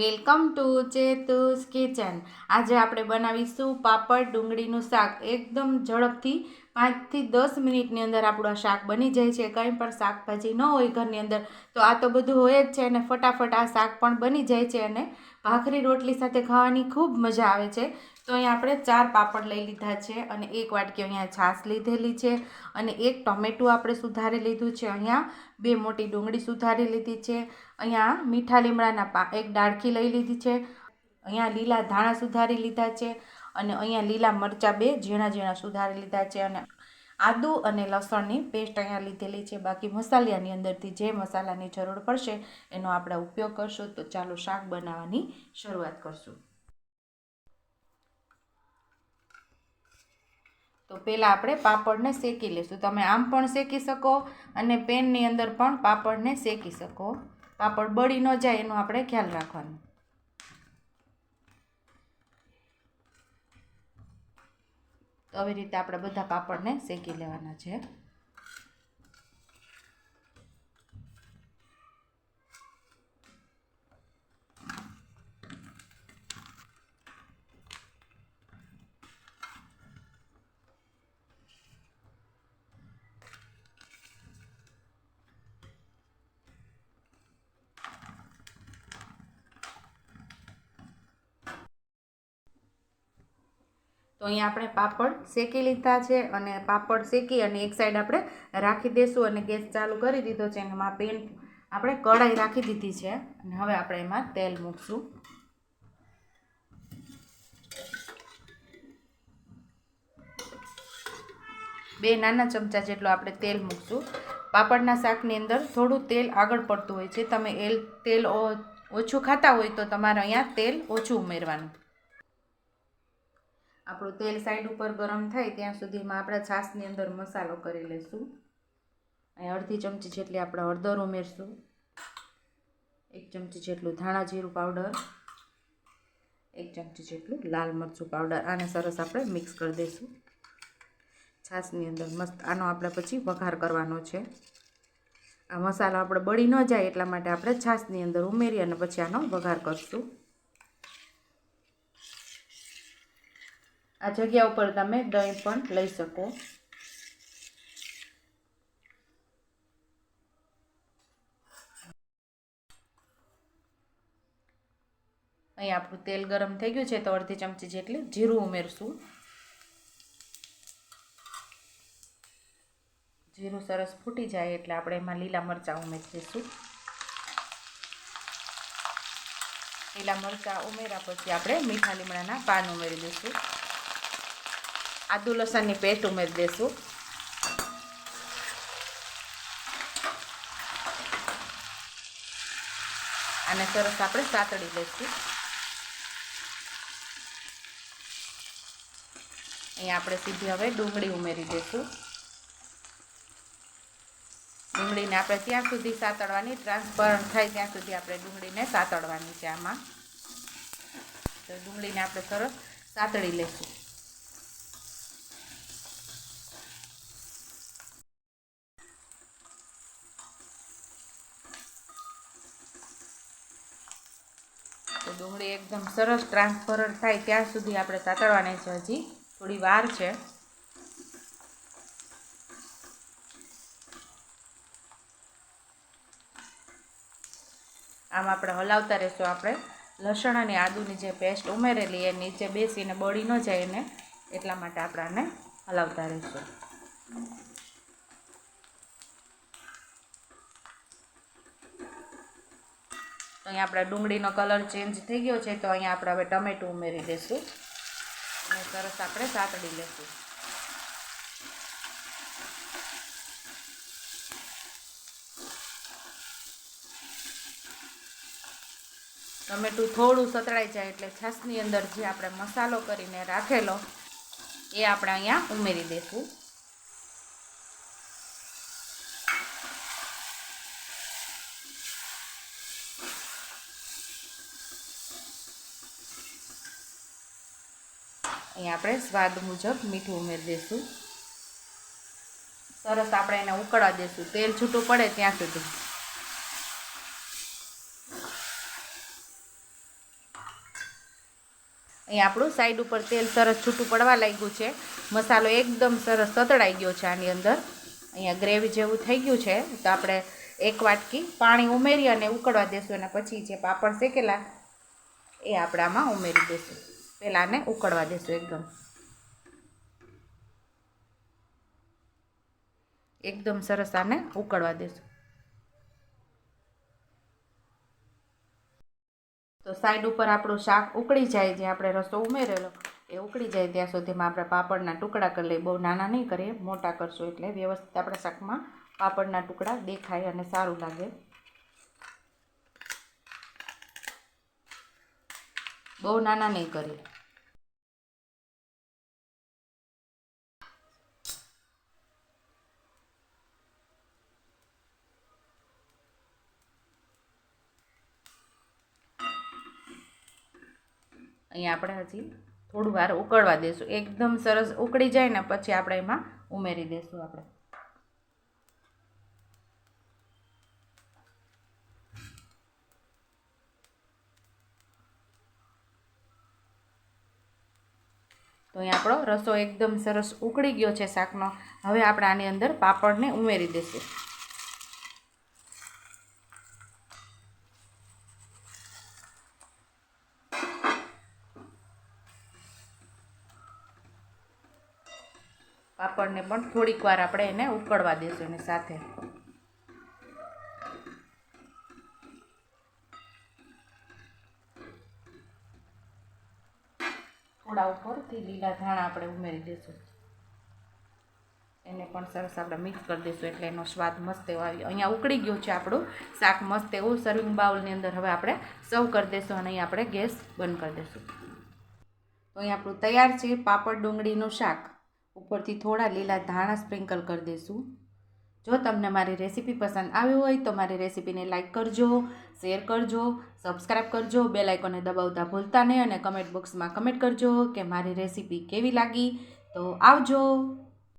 Welcome to ચેતુસ kitchen. આજે આપણે બનાવીશું પાપડ ડુંગળીનું શાક. એકદમ ઝડપથી પાંચથી દસ મિનિટની અંદર આપણું આ શાક બની જાય છે. કંઈ પણ શાકભાજી ન હોય ઘરની અંદર, તો આ તો બધું હોય જ છે અને ફટાફટ આ શાક પણ બની જાય છે અને ભાખરી રોટલી સાથે ખાવાની ખૂબ મજા આવે છે. તો અહીંયા આપણે ચાર પાપડ લઈ લીધા છે અને એક વાટકી અહીંયા છાશ લીધેલી છે અને એક ટોમેટું આપણે સુધારી લીધું છે અહીંયા. બે મોટી ડુંગળી સુધારી લીધી છે. અહીંયા મીઠા લીમડાના પા, એક ડાળખી લઈ લીધી છે. અહીંયા લીલા ધાણા સુધારી લીધા છે અને અહીંયા લીલા મરચાં બે ઝીણા ઝીણા સુધારી લીધા છે અને આદુ અને લસણની પેસ્ટ અહીંયા લીધેલી છે. બાકી મસાલાની અંદરથી જે મસાલાની જરૂર પડશે એનો આપણે ઉપયોગ કરશું. તો ચાલો શાક બનાવવાની શરૂઆત કરશું. તો પહેલાં આપણે પાપડને શેકી લઈશું તમે આમ પણ શેકી શકો અને પેનની અંદર પણ પાપડને શેકી શકો. પાપડ બળી ન જાય એનો આપણે ખ્યાલ રાખવાનો. તો આવી રીતે આપણે બધા પાપડને શેકી લેવાના છે. તો અહીંયા આપણે પાપડ શેકી લીધા છે અને પાપડ શેકી અને એક સાઈડ આપણે રાખી દઈશું અને ગેસ ચાલુ કરી દીધો છે અને એમાં પેન આપણે કઢાઈ રાખી દીધી છે. અને હવે આપણે એમાં તેલ મૂકશું. બે નાના ચમચા જેટલું આપણે તેલ મૂકશું. પાપડના શાકની અંદર થોડું તેલ આગળ પડતું હોય છે. તમે એલ તેલ ઓછું ખાતા હોય તો તમારે અહીંયા તેલ ઓછું ઉમેરવાનું. આપણું તેલ સાઈડ ઉપર ગરમ થાય ત્યાં સુધીમાં આપણે છાશની અંદર મસાલો કરી લઈશું અહીં અડધી ચમચી જેટલી આપણે હળદર ઉમેરશું. એક ચમચી જેટલું ધાણા જીરું પાવડર. એક ચમચી જેટલું લાલ મરચું પાવડર. આને સરસ આપણે મિક્સ કરી દઈશું છાશની અંદર મસ્ત આનો આપણે પછી વઘાર કરવાનો છે. આ મસાલો આપણે બળી ન જાય એટલા માટે આપણે છાશની અંદર ઉમેરી અને પછી આનો વઘાર કરશું. આ જગ્યા ઉપર તમે દહીં પણ લઈ શકો. અહીં આપણું તેલ ગરમ થઈ ગયું છે તો અડધી ચમચી જેટલી જીરું ઉમેરશું. જીરું સરસ ફૂટી જાય એટલે આપણે એમાં લીલા મરચાં ઉમેરી દઈશું લીલા મરચાં ઉમેર્યા પછી આપણે મીઠા લીમડાના પાન ઉમેરી દઈશું. આદુ લસણની પેસ્ટ ઉમેરી દઈશું અને સરસ આપણે સાતળી લઈશું અહીંયા આપણે સીધી હવે ડુંગળી ઉમેરી દઈશું ડુંગળીને આપણે ત્યાં સુધી સાતળવાની ટ્રાન્સપરન્ટ થાય ત્યાં સુધી આપણે ડુંગળીને સાતળવાની છે આમાં તો ડુંગળીને આપણે સરસ સાતળી લઈશું તો ડુંગળી એકદમ સરસ ટ્રાન્સફર થાય ત્યાં સુધી આપણે તાતરવાની છે હજી. થોડી વાર છે. આમ આપણે હલાવતા રહેશું આપણે. લસણ અને આદુની જે પેસ્ટ ઉમેરેલી એ નીચે બેસીને બળી ન જાય એને. એટલા માટે આપણે આને હલાવતા રહીશું. અહીંયા આપણા ડુંગળીનો કલર ચેન્જ થઈ ગયો છે, તો અહીંયા આપણે હવે ટમેટું ઉમેરી દઈશું. અને સરસ આપણે સાતડી લઈશું ટમેટું થોડું સતળાઈ જાય એટલે છાશની અંદર જે આપણે મસાલો કરીને રાખેલો, એ આપણે અહીંયા ઉમેરી દઈશું. અહીંયા આપણે સ્વાદ મુજબ મીઠું ઉમેરી દઈશું. સરસ આપણે એને ઉકળવા દઈશું. તેલ છૂટું પડે ત્યાં સુધી. અહીં આપણું સાઈડ ઉપર તેલ સરસ છૂટું પડવા લાગ્યું છે. મસાલો એકદમ સરસ સતળાઈ ગયો છે આની અંદર. અહીંયા ગ્રેવી જેવું થઈ ગયું છે. તો આપણે એક વાટકી પાણી ઉમેરી અને ઉકળવા દેશું અને પછી જે પાપડ શેકેલા, એ આપણામાં ઉમેરી દઈશું. પહેલાં આને ઉકળવા દેશું એકદમ. એકદમ સરસ આને ઉકળવા દેશું. તો સાઈડ ઉપર આપણું શાક ઉકળી જાય, જે આપણે રસો ઉમેરેલો, એ ઉકળી જાય ત્યાં સુધીમાં આપણે પાપડના ટુકડા કરી લઈએ. બહુ નાના નહીં કરીએ, મોટા કરશું એટલે વ્યવસ્થિત આપણા શાકમાં પાપડના ટુકડા દેખાય અને સારું લાગે. બહુ નાના નહીં કરીએ. અહીંયા આપણે હજી થોડું વાર ઉકળવા દઈશું એકદમ સરસ ઉકળી જાય ને પછી આપણે એમાં ઉમેરી દઈશું આપણે. તો અહીંયા આપણો રસો એકદમ સરસ ઉકળી ગયો છે શાકનો. હવે આપણે આની અંદર પાપડને ઉમેરી દઈશું પાપડને પણ થોડીક વાર આપણે એને ઉકળવા દઈશું એની સાથે. થોડા ઉપરથી લીલા ધાણા આપણે ઉમેરી દઈશું એને પણ સરસ આપણે મિક્સ કરી દઈશું એટલે એનો સ્વાદ મસ્ત એવો આવી અહીંયા ઉકળી ગયું છે આપણું શાક મસ્ત એવું સર્વિંગ બાઉલની અંદર હવે આપણે સર્વ કરી દઈશું અને અહીં આપણે ગેસ બંધ કરી દઈશું તો અહીં આપણું તૈયાર છે પાપડ ડુંગળીનું શાક. ઉપરથી થોડા લીલા ધાણા સ્પ્રિંકલ કરી દઈશું જો તમને મારી રેસીપી પસંદ આવી હોય તો મારી રેસીપીને લાઇક કરજો, શેર કરજો સબસ્ક્રાઈબ કરજો બે લાઇકોને દબાવતા ભૂલતા નહીં અને કમેન્ટ બોક્સમાં કમેન્ટ કરજો કે મારી રેસીપી કેવી લાગી. તો આવજો.